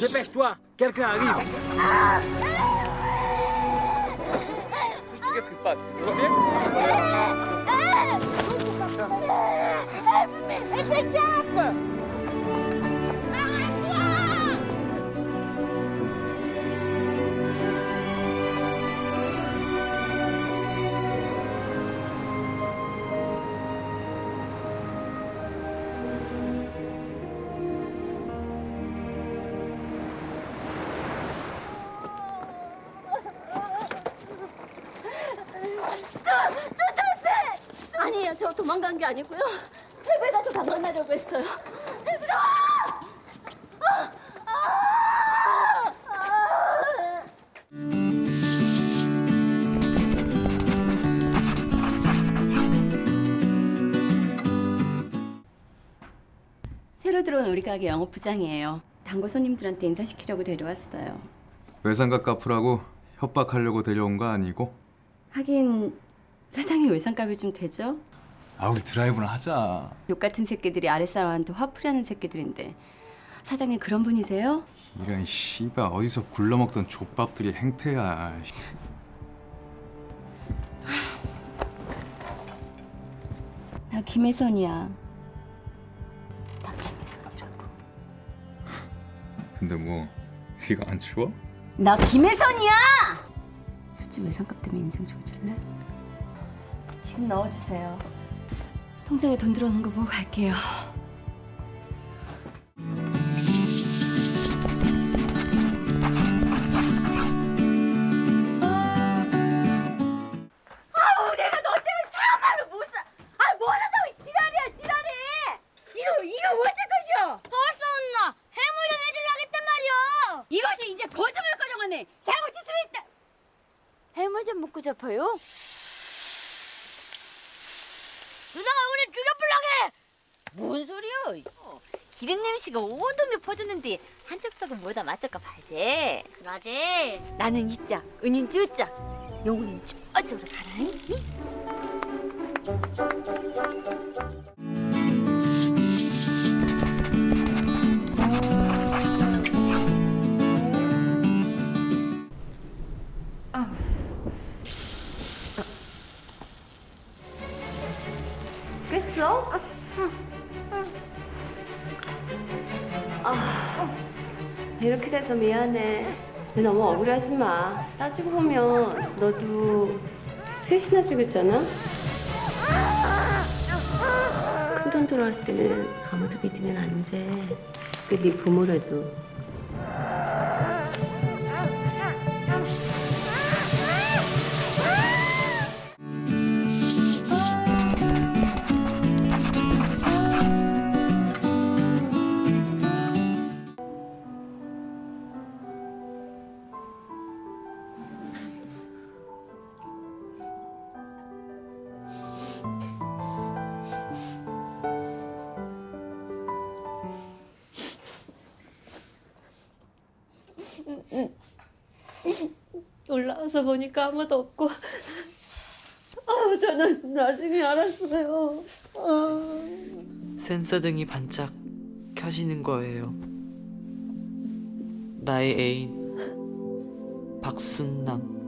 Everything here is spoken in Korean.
Dépêche-toi, quelqu'un arrive. Qu'est-ce qui se passe? Tout va bien? Elle s'échappe 도망간 게 아니고요. 헬베가 저 방문하려고 했어요. 헬베가! 아! 아! 아! 새로 들어온 우리 가게 영업 부장이에요. 단골 손님들한테 인사시키려고 데려왔어요. 외상값 갚으라고 협박하려고 데려온 거 아니고? 하긴 사장님 외상값이 좀 되죠? 아 우리 드라이브나 하자 욕 같은 새끼들이 아랫사람한테 화풀이하는 새끼들인데 사장님 그런 분이세요? 이런 씨발 어디서 굴러먹던 족밥들이 행패야 나 김혜선이야. 나 김혜선이라고. 근데 뭐 이거 안 추워? 나 김혜선이야! 솔직히 외상값 때문에 인생 조질래? 지금 넣어주세요. 통장에 돈 들어오는 거 보고 갈게요. 아우 내가 너 때문에 참말로 못 사. 아 뭐하다고 지랄이야 지랄이. 이거 이거 어쩔 것이요? 벌써 온나 해물 좀 해주려겠단 말이야 이것이 이제 거짓말 거정하네. 잘못했으면 있다. 해물 좀 먹고 잡아요. 누나가 우리 죽여불라게 뭔 소리야? 기름 냄새가 온 동네 퍼졌는데 한쪽 썩은 뭐다 맞춰가 봐야지. 그러지 나는 이자, 은인 쭈자, 영혼은 저쪽으로 가라니. 응? 이렇게 돼서 미안해. 근데 너무 억울해하지 마. 따지고 보면 너도 셋이나 죽였잖아. 큰 돈 들어왔을 때는 아무도 믿으면 안 돼. 그네 부모라도. 올라와서 보니까 아무도 없고 아 저는 나중에 알았어요. 아. 센서 등이 반짝 켜지는 거예요. 나의 애인 박순남.